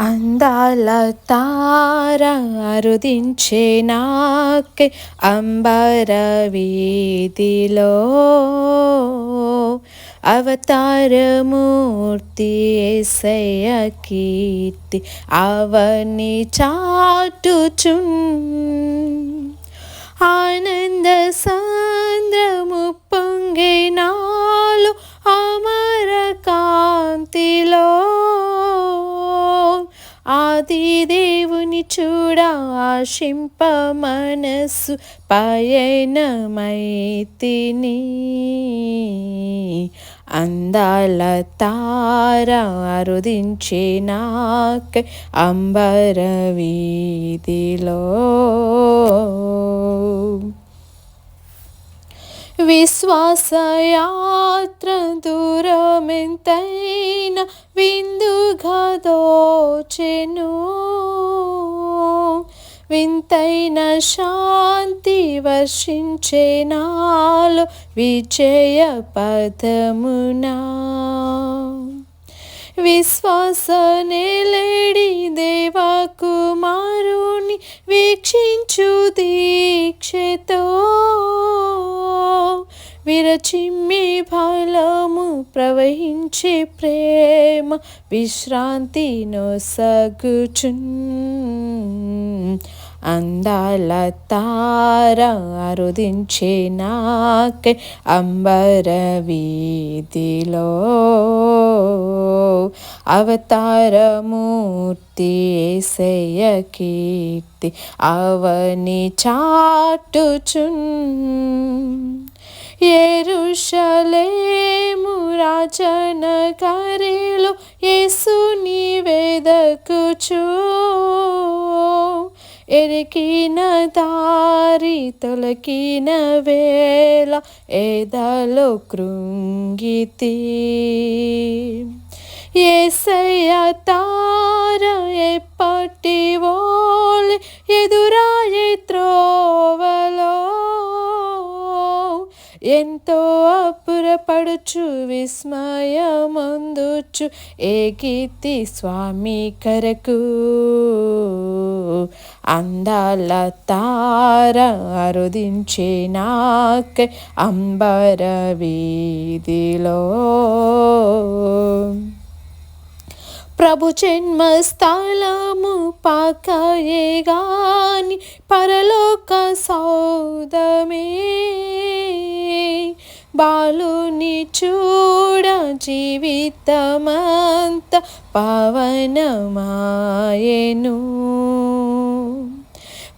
అందాల తార అరుదించే నాకే అంబర వీధిలో. అవతారమూర్తి ఏసయ్య కీర్తి అవని చాటుచున్. ఆనంద సాంద్రము ఆది దేవుని చూడ ఆశింప మనస్సు పయనమైతిని. అందాల తార అరుదించే నాక అంబర వీధిలో. విశ్వాసయాత్ర దూరమెంతైన విందుగా దోచెను. వింతైన శాంతి వర్షించే నాలో విజయ పదమునా. విశ్వాసనేలేడి దేవా విరచిమ్మి ఫలము ప్రవహించే ప్రేమ విశ్రాంతి నొసగుచున్. అందాల తార అరుదించే నాకే అంబర వీధిలో. అవతారమూర్తి ఏసయ కీర్తి అవని చాటుచున్. ఎరుషలేము రాజనగరిలో యేసుని వెదకుచు ఎరికిన దారి తొలకిన వేళ ఏదలో కృంగితి. ఏసయ్య తార ఎంతో అపురపడుచు విస్మయమందుచు ఏ కీర్తి స్వామి కరకు. అందాల తార అరుదించే నాక అంబర వీధిలో. ప్రభు జన్మ స్థలము పాకయే గాని పరలోక సౌదమే బాలుని చూడ జీవితమంత పవనమాయను.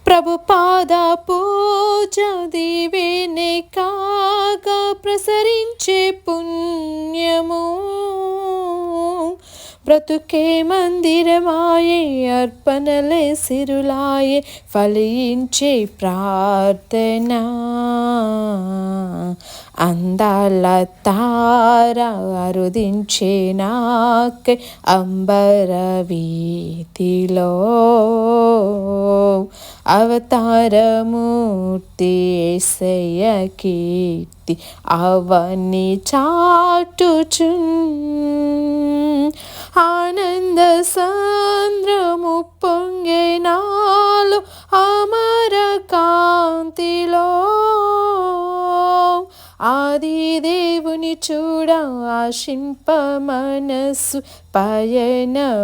ప్రభు పాద పూజ దివేనే కాగా ప్రసరించే పుణ్య బ్రతుకే మందిరమాయే అర్పణలే సిరులాయే ఫలించే ప్రార్థన. అందాల తార అరుదించే నాక్ అంబర వీతిలో అవతారమూర్తి ఏసయ్య కీర్తి అవని చాటుచున్. ఆనంద సాంద్రము పొంగే నాలు అమర కాంతిలో. ఆది దేవుని చూడ ఆశింప మనస్సు పయనమైతిని.